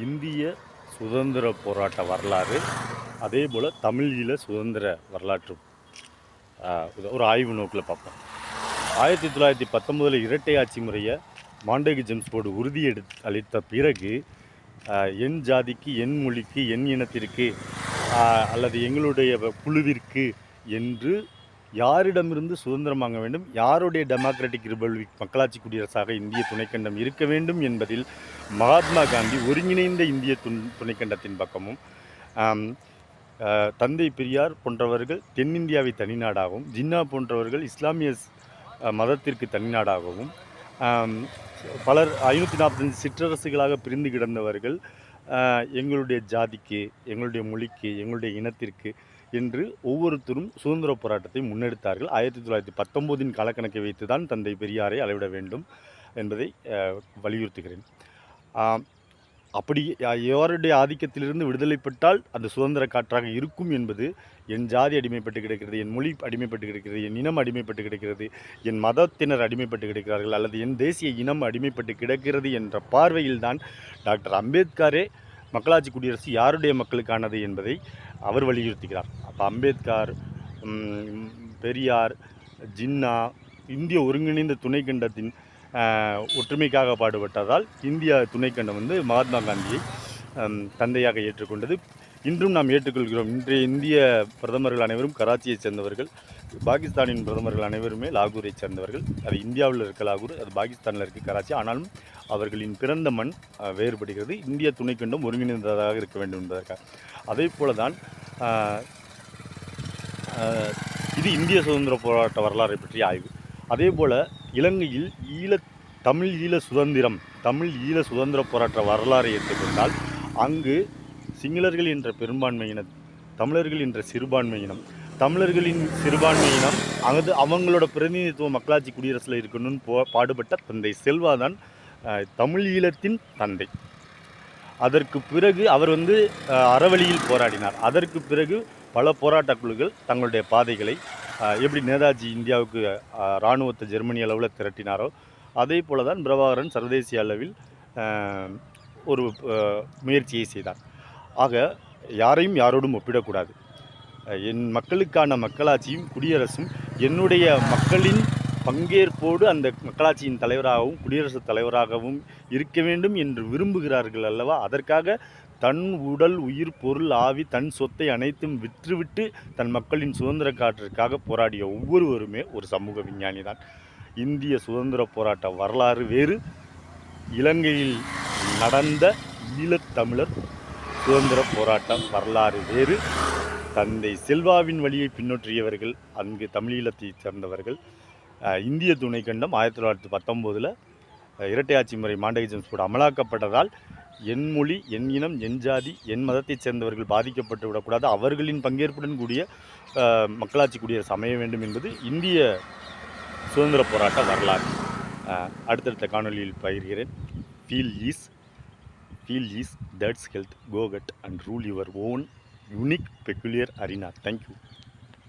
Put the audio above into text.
இந்திய சுதந்திர போராட்ட வரலாறு அதே போல் தமிழீழ சுதந்திர வரலாற்று ஒரு ஆய்வு நோக்கில் பார்ப்போம். ஆயிரத்தி தொள்ளாயிரத்தி பத்தொம்போதில் இரட்டை ஆட்சி முறையை மாண்டேகு ஜேம்ஸ் போர்டு உறுதி எடுத்து அளித்த பிறகு என் ஜாதிக்கு என் மொழிக்கு என் இனத்திற்கு அல்லது எங்களுடைய வ- குழுவிற்கு என்று யாரிடமிருந்து சுதந்திரம் வாங்க வேண்டும்? யாருடைய டெமோக்ராட்டிக் ரிபப்ளிக் மக்களாட்சி குடியரசாக இந்திய துணைக்கண்டம் இருக்க வேண்டும் என்பதில் மகாத்மா காந்தி ஒருங்கிணைந்த இந்திய துண் துணைக்கண்டத்தின் பக்கமும் தந்தை பெரியார் போன்றவர்கள் தென்னிந்தியாவை தனிநாடாகவும் ஜின்னா போன்றவர்கள் இஸ்லாமிய மதத்திற்கு தனிநாடாகவும் பலர் ஐநூற்றி நாற்பத்தஞ்சு சிற்றரசுகளாக பிரிந்து கிடந்தவர்கள் எங்களுடைய ஜாதிக்கு எங்களுடைய மொழிக்கு எங்களுடைய இனத்திற்கு என்று ஒவ்வொருத்தரும் சுதந்திர போராட்டத்தை முன்னெடுத்தார்கள். ஆயிரத்தி தொள்ளாயிரத்தி பத்தொம்போதின் காலக்கணக்கை வைத்து தான் தந்தை பெரியாரை அளவிட வேண்டும் என்பதை வலியுறுத்துகிறேன். அப்படி யாருடைய ஆதிக்கத்திலிருந்து விடுதலை பெற்றால் அது சுதந்திர காற்றாக இருக்கும் என்பது என் ஜாதி அடிமைப்பட்டு கிடக்கிறது என் மொழி அடிமைப்பட்டு கிடக்கிறது என் இனம் அடிமைப்பட்டு கிடக்கிறது என் மதத்தினர் அடிமைப்பட்டு கிடக்கிறார்கள் அல்லது என் தேசிய இனம் அடிமைப்பட்டு கிடக்கிறது என்ற பார்வையில்தான் டாக்டர் அம்பேத்கரே மக்களாட்சி குடியரசு யாருடைய மக்களுக்கானது என்பதை அவர் வலியுறுத்துகிறார் அப்போ அம்பேத்கர் பெரியார் ஜின்னா இந்திய ஒருங்கிணைந்த துணைக்கண்டத்தின் ஒற்றுமைக்காக பாடுபட்டதால் இந்திய துணைக்கண்டம் வந்து மகாத்மா காந்தியை தந்தையாக ஏற்றுக்கொண்டது. இன்றும் நாம் ஏற்றுக்கொள்கிறோம். இன்றைய இந்திய பிரதமர்கள் அனைவரும் கராச்சியைச் சேர்ந்தவர்கள். பாகிஸ்தானின் பிரதமர்கள் அனைவருமே லாகூரை சேர்ந்தவர்கள். அது இந்தியாவில் இருக்க லாகூர் அது பாகிஸ்தானில் இருக்க கராச்சி. ஆனாலும் அவர்களின் பிறந்த மண் வேறுபடுகிறது. இந்திய துணைக்கண்டம் ஒருங்கிணைந்ததாக இருக்க வேண்டும் என்பதற்காக. அதே போல தான் இது இந்திய சுதந்திர போராட்ட வரலாறை பற்றிய ஆய்வு. அதே போல் இலங்கையில் ஈழ தமிழ் ஈழ சுதந்திரம் தமிழ் ஈழ சுதந்திர போராட்ட வரலாறை எடுத்துக்கொண்டால் அங்கு சிங்களர்கள் என்ற பெரும்பான்மையினர் தமிழர்கள் என்ற சிறுபான்மையினம் தமிழர்களின் சிறுபான்மையினம் அது அவங்களோட பிரதிநிதித்துவம் மக்களாட்சி குடியரசில் இருக்கணும்னு போ பாடுபட்ட தந்தை செல்வா தான் தமிழ் ஈழத்தின் தந்தை. அதற்கு பிறகு அவர் வந்து அறவழியில் போராடினார். அதற்கு பிறகு பல போராட்டக் குழுக்கள் தங்களுடைய பாதைகளை எப்படி நேதாஜி இந்தியாவுக்கு இராணுவத்தை ஜெர்மனி அளவில் திரட்டினாரோ அதே போல தான் பிரபாகரன் சர்வதேசிய அளவில் ஒரு முயற்சியை செய்தார். ஆக யாரையும் யாரோடும் ஒப்பிடக்கூடாது. என் மக்களுக்கான மக்களாட்சியும் குடியரசும் என்னுடைய மக்களின் பங்கேற்போடு அந்த மக்களாட்சியின் தலைவராகவும் குடியரசுத் தலைவராகவும் இருக்க வேண்டும் என்று விரும்புகிறார்கள் அல்லவா? அதற்காக தன் உடல் உயிர் பொருள் ஆவி தன் சொத்தை அனைத்தும் விற்றுவிட்டு தன் மக்களின் சுதந்திர காற்றிற்காக போராடிய ஒவ்வொருவருமே ஒரு சமூக விஞ்ஞானி தான் இந்திய சுதந்திர போராட்ட வரலாறு வேறு. இலங்கையில் நடந்த ஈழத்தமிழர் சுதந்திர போராட்ட வரலாறு வேறு. தந்தை செல்வாவின் வழியை பின்னொற்றியவர்கள் அங்கு தமிழீழத்தைச் சேர்ந்தவர்கள். இந்திய துணைக்கண்டம் ஆயிரத்தி தொள்ளாயிரத்தி பத்தொம்போதில் இரட்டை ஆட்சி முறை மாண்டகை ஜேம்ஸ் அமலாக்கப்பட்டதால் என் மொழி என் இனம் என் ஜாதி என் மதத்தைச் சேர்ந்தவர்கள் பாதிக்கப்பட்டு விடக்கூடாது. அவர்களின் பங்கேற்புடன் கூடிய மக்களாட்சி குடியரசு அமைய வேண்டும் என்பது இந்திய சுதந்திர போராட்ட வரலாறு. அடுத்தடுத்த காணொளியில் பயிர்கிறேன் feel is feel is that's health கோகட் and rule your own unique peculiar arena thank you